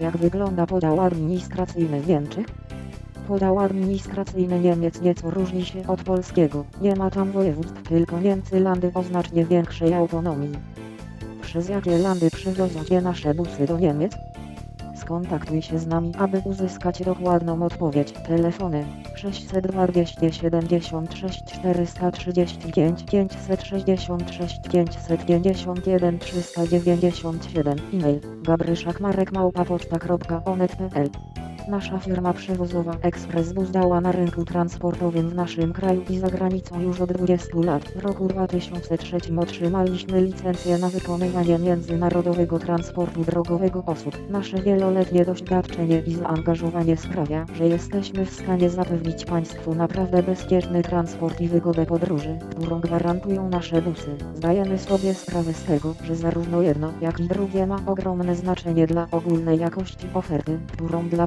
Jak wygląda podział administracyjny Niemczech? Podział administracyjny Niemiec nieco różni się od polskiego. Nie ma tam województw, tylko Niemcy landy o znacznie większej autonomii. Przez jakie landy przywiozą się nasze busy do Niemiec? Skontaktuj się z nami, aby uzyskać dokładną odpowiedź. Telefony 602 276 435 566 551 397 E-mail gabryszakmarek.poczta.onet.pl Nasza firma przewozowa Express Bus działa na rynku transportowym w naszym kraju i za granicą już od 20 lat. W roku 2003 otrzymaliśmy licencję na wykonywanie międzynarodowego transportu drogowego osób. Nasze wieloletnie doświadczenie i zaangażowanie sprawia, że jesteśmy w stanie zapewnić Państwu naprawdę bezpieczny transport i wygodę podróży, którą gwarantują nasze busy. Zdajemy sobie sprawę z tego, że zarówno jedno, jak i drugie ma ogromne znaczenie dla ogólnej jakości oferty, którą dla